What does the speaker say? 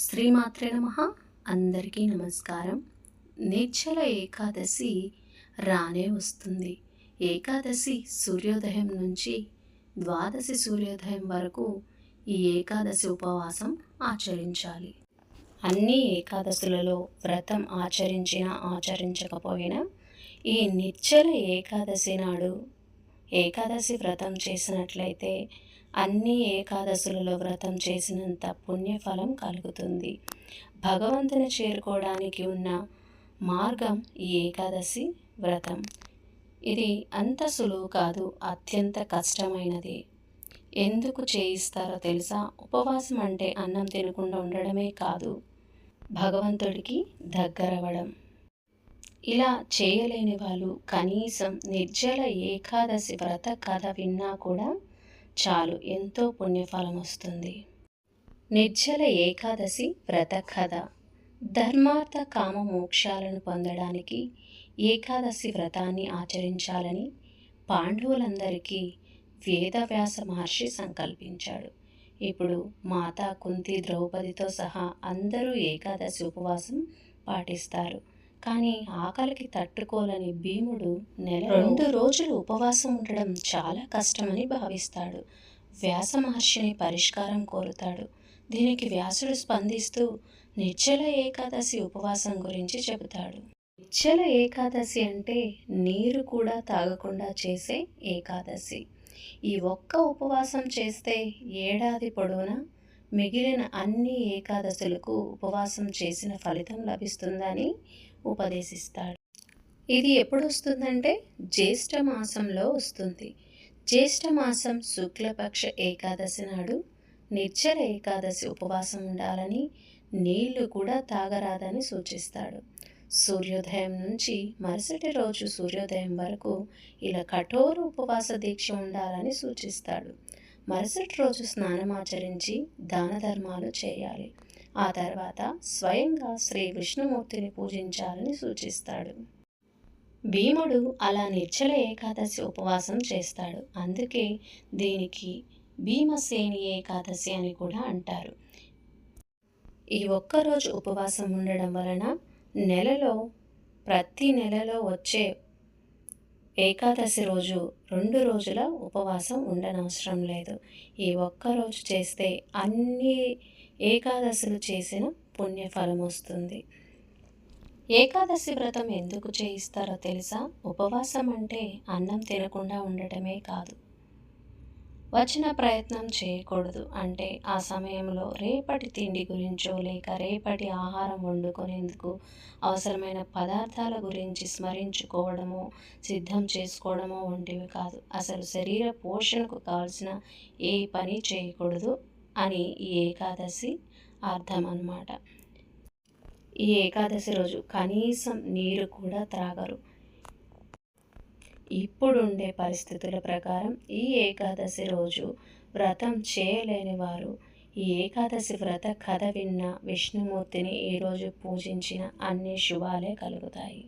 శ్రీమాత్రే నమ. అందరికీ నమస్కారం. నిశ్చల ఏకాదశి రానే వస్తుంది. ఏకాదశి సూర్యోదయం నుంచి ద్వాదశి సూర్యోదయం వరకు ఈ ఏకాదశి ఉపవాసం ఆచరించాలి. అన్ని ఏకాదశులలో వ్రతం ఆచరించినా ఆచరించకపోయినా ఈ నిచ్చల ఏకాదశి నాడు ఏకాదశి వ్రతం చేసినట్లయితే అన్ని ఏకాదశులలో వ్రతం చేసినంత పుణ్యఫలం కలుగుతుంది. భగవంతుని చేరుకోవడానికి ఉన్న మార్గం ఈ ఏకాదశి వ్రతం. ఇది అంత సులువు కాదు అత్యంత కష్టమైనది. ఎందుకు చేయిస్తారో తెలుసా? ఉపవాసం అంటే అన్నం తినకుండా ఉండడమే కాదు భగవంతుడికి దగ్గరవడం ఇలా చేయలేని వాళ్ళు కనీసం నిర్జల ఏకాదశి వ్రత కథ విన్నా కూడా చాలు ఎంతో పుణ్యఫలం వస్తుంది. నిర్జల ఏకాదశి వ్రత కథ. ధర్మార్థ కామ మోక్షాలను పొందడానికి ఏకాదశి వ్రతాన్ని ఆచరించాలని పాండవులందరికీ వేదవ్యాస మహర్షి సంకల్పించాడు. ఇప్పుడు మాతా కుంతి ద్రౌపదితో సహా అందరూ ఏకాదశి ఉపవాసం పాటిస్తారు. కానీ ఆకలికి తట్టుకోలేని భీముడు నెల రెండు రోజులు ఉపవాసం ఉండడం చాలా కష్టమని భావిస్తాడు. వ్యాస మహర్షిని పరిష్కారం కోరుతాడు. దీనికి వ్యాసుడు స్పందిస్తూ నిశ్చల ఏకాదశి ఉపవాసం గురించి చెబుతాడు. నిశ్చల ఏకాదశి అంటే నీరు కూడా తాగకుండా చేసే ఏకాదశి. ఈ ఒక్క ఉపవాసం చేస్తే ఏడాది పొడవునా? మిగిలిన అన్ని ఏకాదశులకు ఉపవాసం చేసిన ఫలితం లభిస్తుందని ఉపదేశిస్తాడు. ఇది ఎప్పుడు వస్తుందంటే జ్యేష్ఠ మాసంలో వస్తుంది. జ్యేష్ఠ మాసం శుక్లపక్ష ఏకాదశి నాడు నిర్జర ఏకాదశి ఉపవాసం ఉండాలని నీళ్ళు కూడా తాగరాదని సూచిస్తాడు. సూర్యోదయం నుంచి మరుసటి రోజు సూర్యోదయం వరకు ఇలా కఠోర ఉపవాస దీక్ష ఉండాలని సూచిస్తాడు. మరుసటి రోజు స్నానమాచరించి దాన ధర్మాలు చేయాలి. ఆ తర్వాత స్వయంగా శ్రీ విష్ణుమూర్తిని పూజించాలని సూచిస్తాడు. భీముడు అలా నిచ్చల ఏకాదశి ఉపవాసం చేస్తాడు. అందుకే దీనికి భీమసేని ఏకాదశి అని కూడా అంటారు. ఈ ఒక్కరోజు ఉపవాసం ఉండడం వలన నెలలో ప్రతి నెలలో వచ్చే ఏకాదశి రోజు రెండు రోజుల ఉపవాసం ఉండనవసరం లేదు. ఈ ఒక్కరోజు చేస్తే అన్ని ఏకాదశులు చేసిన పుణ్యఫలం వస్తుంది. ఏకాదశి వ్రతం ఎందుకు చేయిస్తారో తెలుసా? ఉపవాసం అంటే అన్నం తినకుండా ఉండటమే కాదు. వచ్చిన ప్రయత్నం చేయకూడదు. అంటే ఆ సమయంలో రేపటి తిండి గురించో లేక రేపటి ఆహారం వండుకునేందుకు అవసరమైన పదార్థాల గురించి స్మరించుకోవడమో సిద్ధం చేసుకోవడమో వంటివి కాదు. అసలు శరీర పోషణకు కావాల్సిన ఏ పని చేయకూడదు అని ఈ ఏకాదశి అర్థం అన్నమాట. ఈ ఏకాదశి రోజు కనీసం నీరు కూడా త్రాగరు. ఇప్పుడుండే పరిస్థితుల ప్రకారం ఈ ఏకాదశి రోజు వ్రతం చేయలేని వారు. ఈ ఏకాదశి వ్రత కథ విన్న విష్ణుమూర్తిని ఈరోజు పూజించిన అన్ని శుభాలే కలుగుతాయి.